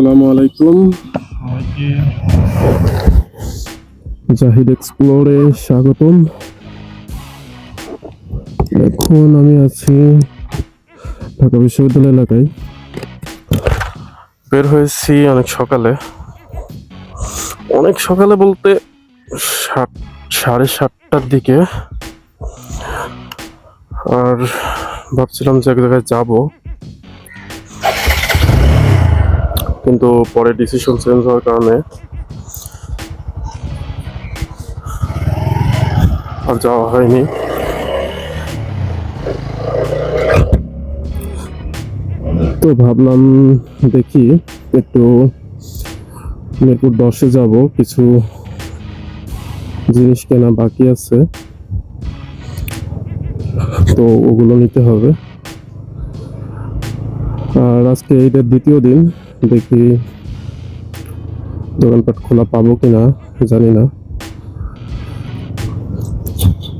আসসালামু আলাইকুম। জাহিদ এক্সপ্লোরে স্বাগতম। এখন আমি আছি ঢাকা বিশ্ববিদ্যালয় এলাকায়। বের হয়েছি অনেক সকালে। অনেক সকালে বলতে সাত, সাড়ে সাতটার দিকে। আর ভাবছিলাম যে এক জায়গায় যাব। কিন্তু পরে ডিসিশন চেঞ্জ হওয়ার কারণে আর যাওয়া হয়নি। তো ভাবলাম দেখি একটু মিরপুর দশে যাব, কিছু জিনিস কেনা বাকি আছে। তো ওগুলো নিতে হবে। আর আজকে এইটার দ্বিতীয় দিন। দেখি দোকানপাট খোলা পাবো কিনা জানি না।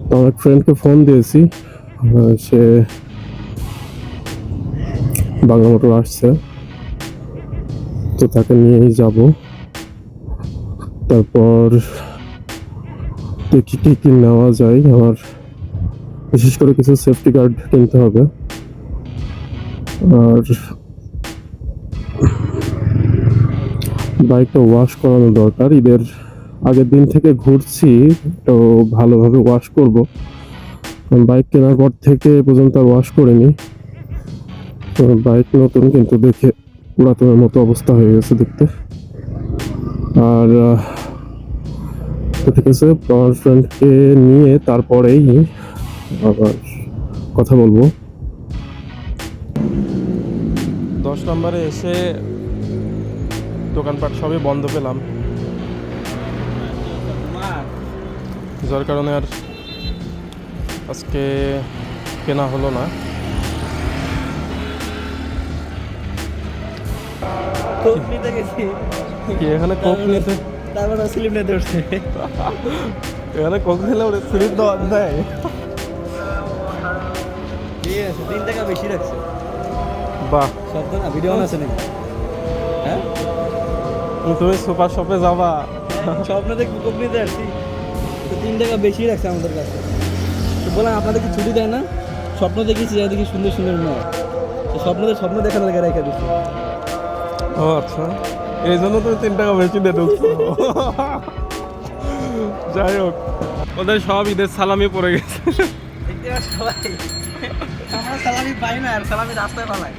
তো আমার ফ্রেন্ডকে ফোন দিয়েছি সে বাংলা মোটর আসছে। তো তাকে নিয়েই যাব। তারপর দেখি কি কি নেওয়া যায়। আমার বিশেষ করে কিছু সেফটি গার্ড কিনতে হবে। আর বাইকটা ওয়াশ করানো দরকার। ঈদের আগের দিন থেকে ঘুরছি, তো ভালোভাবে ওয়াশ করব। বাইক কেনার পর থেকে পর্যন্ত আর ওয়াশ করিনি। বাইক নতুন, কিন্তু দেখে পুরাতনের মতো অবস্থা হয়ে গেছে দেখতে। আর ঠিক আছে আমার ফ্রেন্ডকে নিয়ে তারপরেই আবার কথা বলব। দশ নম্বরে এসে দোকানপাট সবই বন্ধ পেলাম। যার কারণে আর আজকে কেনা হলো না। কোক নিতে গেছি। কি এখানে কোক নিতে? তারপর স্লিপ নিতে উঠছে। এখানে কোক নিলে ওরে স্লিপ দেওয়া দেয় ঠিক আছে তিন টাকা বেশি রাখছে। বাহ। শব্দ না ভিডিও আছে নাকি? তুমি সুপার শপে যাবা। স্বপ্ন দেখব কোক নিতে আসছি। তো তিন টাকা বেশি রাখছে আমাদের কাছে। তো বললাম আপনাদের কি ছুটি দেয় না? স্বপ্ন দেখেছি যাই দেখি সুন্দর সুন্দর মেয়ে। তো স্বপ্নদের স্বপ্ন দেখার জায়গায় রেখে দিচ্ছি। ও আচ্ছা। এই জন্য তুমি তিন টাকা বেশি দিয়ে ঢুকছো। যাই হোক ওদের সব ঈদের সালামি পড়ে গেছে। সবাই আমরা সালামি পাই না আর সালামি রাস্তায় পালাই